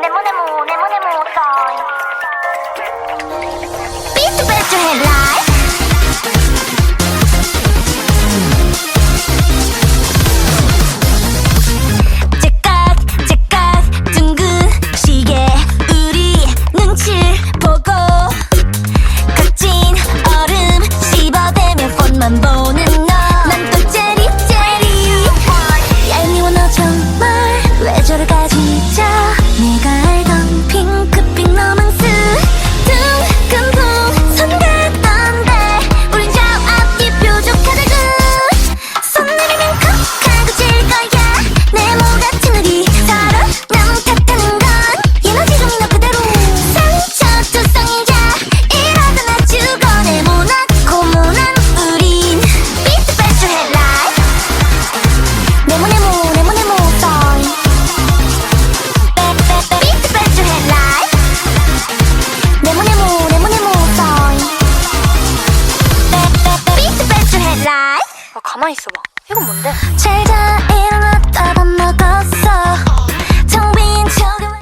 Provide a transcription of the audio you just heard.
네모네모 네모네모 가이 삐뚤빼뚤 헬라이 보고 거친 얼음 씹어대면 꽃만 보는 가만히 있어봐. 이건 뭔데?